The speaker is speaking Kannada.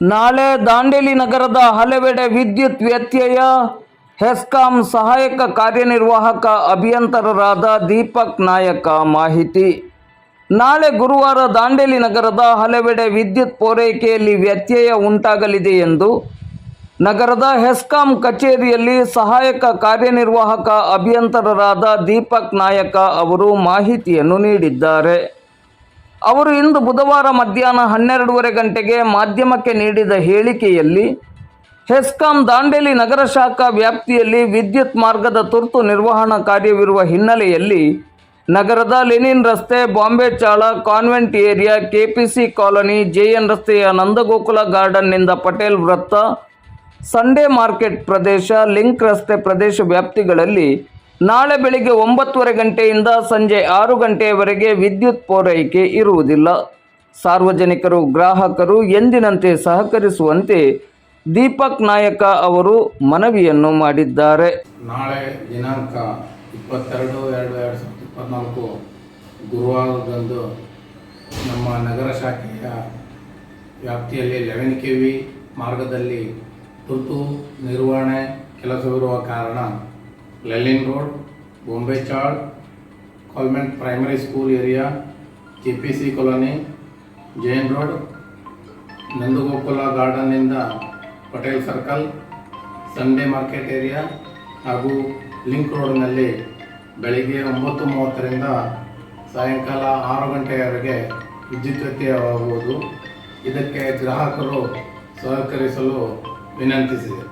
ನಾಳೆ ದಾಂಡೇಲಿ ನಗರದ ಹಲವೆಡೆ ವಿದ್ಯುತ್ ವ್ಯತ್ಯಯ. ಹೆಸ್ಕಾಂ ಸಹಾಯಕ ಕಾರ್ಯನಿರ್ವಾಹಕ ಅಭಿಯಂತರರಾದ ದೀಪಕ್ ನಾಯಕ ಮಾಹಿತಿ. ನಾಳೆ ಗುರುವಾರ ದಾಂಡೇಲಿ ನಗರದ ಹಲವೆಡೆ ವಿದ್ಯುತ್ ಪೂರೈಕೆಯಲ್ಲಿ ವ್ಯತ್ಯಯ ಉಂಟಾಗಲಿದೆ ಎಂದು ನಗರದ ಹೆಸ್ಕಾಂ ಕಚೇರಿಯಲ್ಲಿ ಸಹಾಯಕ ಕಾರ್ಯನಿರ್ವಾಹಕ ಅಭಿಯಂತರರಾದ ದೀಪಕ್ ನಾಯಕ ಅವರು ಮಾಹಿತಿಯನ್ನು ನೀಡಿದ್ದಾರೆ. ಅವರು ಇಂದು ಬುಧವಾರ ಮಧ್ಯಾಹ್ನ ಹನ್ನೆರಡೂವರೆ ಗಂಟೆಗೆ ಮಾಧ್ಯಮಕ್ಕೆ ನೀಡಿದ ಹೇಳಿಕೆಯಲ್ಲಿ, ಹೆಸ್ಕಾಂ ದಾಂಡೇಲಿ ನಗರ ಶಾಖಾ ವ್ಯಾಪ್ತಿಯಲ್ಲಿ ವಿದ್ಯುತ್ ಮಾರ್ಗದ ತುರ್ತು ನಿರ್ವಹಣಾ ಕಾರ್ಯವಿರುವ ಹಿನ್ನೆಲೆಯಲ್ಲಿ ನಗರದ ಲೆನಿನ್ ರಸ್ತೆ, Bombay chawl, convent area, KPC colony, JN ರಸ್ತೆಯ ನಂದಗೋಕುಲ ಗಾರ್ಡನ್ನಿಂದ ಪಟೇಲ್ ವೃತ್ತ, ಸಂಡೇ ಮಾರ್ಕೆಟ್ ಪ್ರದೇಶ, ಲಿಂಕ್ ರಸ್ತೆ ಪ್ರದೇಶ ವ್ಯಾಪ್ತಿಗಳಲ್ಲಿ ನಾಳೆ ಬೆಳಿಗ್ಗೆ ಒಂಬತ್ತುವರೆ ಗಂಟೆಯಿಂದ ಸಂಜೆ ಆರು ಗಂಟೆಯವರೆಗೆ ವಿದ್ಯುತ್ ಪೂರೈಕೆ ಇರುವುದಿಲ್ಲ. ಸಾರ್ವಜನಿಕರು, ಗ್ರಾಹಕರು ಎಂದಿನಂತೆ ಸಹಕರಿಸುವಂತೆ ದೀಪಕ್ ನಾಯಕ ಅವರು ಮನವಿಯನ್ನು ಮಾಡಿದ್ದಾರೆ. ನಾಳೆ ದಿನಾಂಕ ಇಪ್ಪತ್ತೆರಡು ಎರಡು ಎರಡು ಸಾವಿರದ ಇಪ್ಪತ್ತ್ನಾಲ್ಕು ಗುರುವಾರದಂದು ನಮ್ಮ ನಗರ ಶಾಖೆಯ ವ್ಯಾಪ್ತಿಯಲ್ಲಿ ಲೆವೆನ್ ಕೆ ವಿ ಮಾರ್ಗದಲ್ಲಿ ತುರ್ತು ನಿರ್ವಹಣೆ ಕೆಲಸವಿರುವ ಕಾರಣ Lenin road Bombay chawl convent primary school area K P C colony Jain road Nandagokula ಗಾರ್ಡನ್ನಿಂದ Patel circle Sunday market area ಹಾಗೂ ಲಿಂಕ್ ರೋಡ್ನಲ್ಲಿ ಬೆಳಿಗ್ಗೆ ಒಂಬತ್ತು ಮೂವತ್ತರಿಂದ ಸಾಯಂಕಾಲ ಆರು ಗಂಟೆಯವರೆಗೆ ವಿದ್ಯುತ್ ವ್ಯತ್ಯಯವಾಗುವುದು. ಇದಕ್ಕೆ ಗ್ರಾಹಕರು ಸಹಕರಿಸಲು ವಿನಂತಿಸಿದೆ.